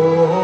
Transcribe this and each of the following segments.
Oh.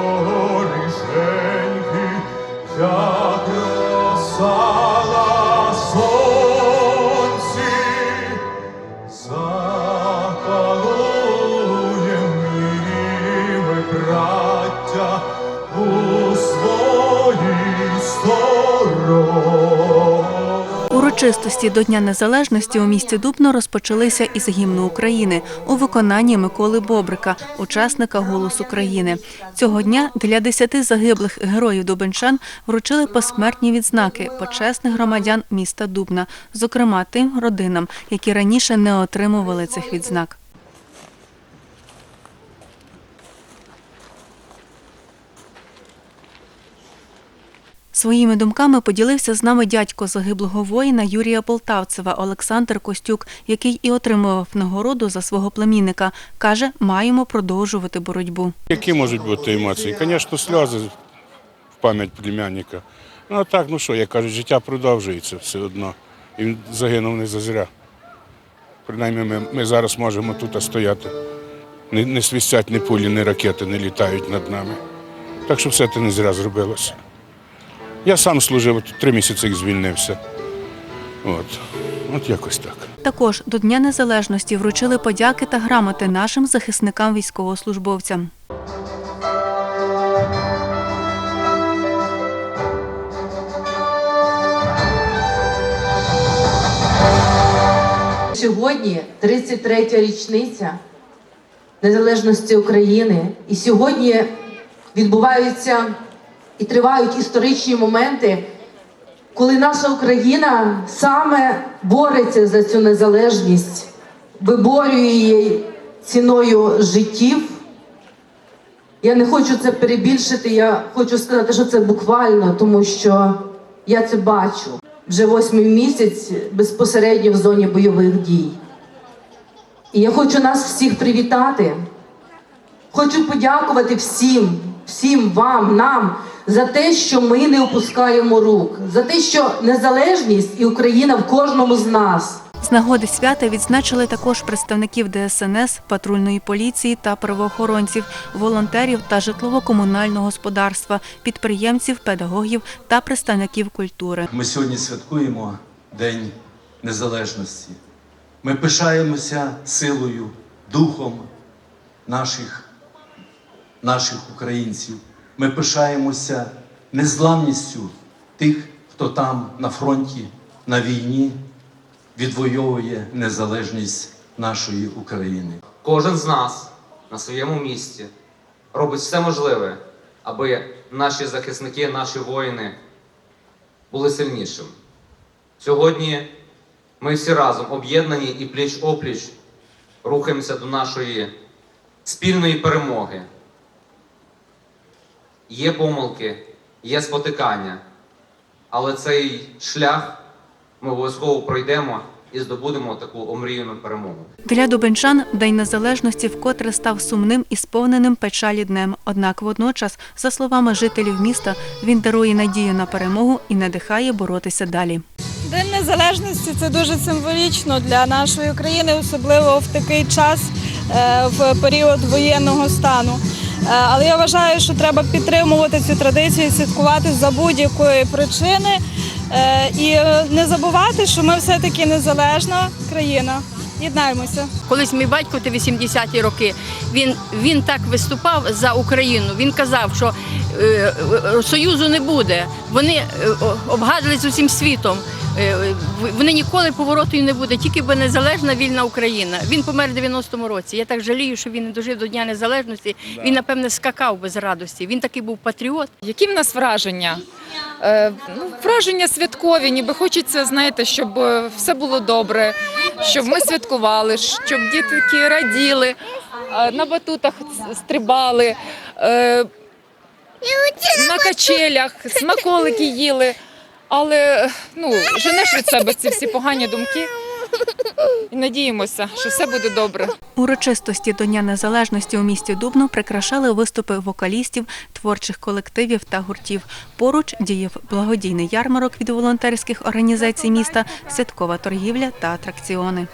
Урочистості до Дня Незалежності у місті Дубно розпочалися із гімну України у виконанні Миколи Бобрика, учасника «Голос України». Цього дня для десяти загиблих героїв дубенчан вручили посмертні відзнаки почесних громадян міста Дубна, зокрема тим родинам, які раніше не отримували цих відзнак. Своїми думками поділився з нами дядько загиблого воїна Юрія Полтавцева Олександр Костюк, який і отримував нагороду за свого племінника. Каже, маємо продовжувати боротьбу. Які можуть бути емоції? Звісно, сльози в пам'ять племянника. Ну а так, ну що, як кажуть, життя продовжується все одно. І він загинув не зазря. Принаймні ми, ми зараз можемо тут стояти. Не, не свистять ні пулі, ні ракети не літають над нами. Так що все це не зря зробилося. Я сам служив, от три місяці як звільнився. От, от якось так. Також до Дня Незалежності вручили подяки та грамоти нашим захисникам військовослужбовцям. Сьогодні 33-я річниця незалежності України, і сьогодні відбуваються і тривають історичні моменти, коли наша Україна саме бореться за цю незалежність, виборює її ціною життів. Я не хочу це перебільшити, я хочу сказати, що це буквально, тому що я це бачу вже восьмий місяць безпосередньо в зоні бойових дій. І я хочу нас всіх привітати. Хочу подякувати всім, всім вам, нам за те, що ми не опускаємо рук, за те, що незалежність і Україна в кожному з нас. З нагоди свята відзначили також представників ДСНС, патрульної поліції та правоохоронців, волонтерів та житлово-комунального господарства, підприємців, педагогів та представників культури. Ми сьогодні святкуємо День Незалежності. Ми пишаємося силою, духом наших, наших українців. Ми пишаємося незламністю тих, хто там на фронті, на війні відвоює незалежність нашої України. Кожен з нас на своєму місці робить все можливе, аби наші захисники, наші воїни були сильнішими. Сьогодні ми всі разом об'єднані і пліч-опліч рухаємося до нашої спільної перемоги. Є помилки, є спотикання, але цей шлях ми обов'язково пройдемо і здобудемо таку омріяну перемогу. Для дубенчан День Незалежності вкотре став сумним і сповненим печалі днем. Однак водночас, за словами жителів міста, він дарує надію на перемогу і надихає боротися далі. День незалежності це дуже символічно для нашої країни, особливо в такий час е, в період воєнного стану. Е, Але я вважаю, що треба підтримувати цю традицію, святкувати за будь-якої причини е, і не забувати, що ми все-таки незалежна країна. Єднаємося. Колись мій батько, ти 80-ті роки, він, він так виступав за Україну. Він казав, що е, е, союзу не буде. Вони обгадили з усім світом. Е, в- вони ніколи повороту не буде, тільки би незалежна вільна Україна. Він помер в 90-му році. Я так жалію, що він не дожив до Дня Незалежності. Він, напевне, скакав без радості. Він такий був патріот. Які в нас враження? Е, ну, враження святкові, ніби хочеться, знаєте, щоб е, все було добре, щоб ми святкували, щоб дітки раділи, е, на батутах стрибали, е, на качелях, смаколики їли. Але ну, женеш від себе ці всі погані думки і надіємося, що все буде добре. Урочистості до Дня Незалежності у місті Дубно прикрашали виступи вокалістів, творчих колективів та гуртів. Поруч діяв благодійний ярмарок від волонтерських організацій міста, святкова торгівля та атракціони.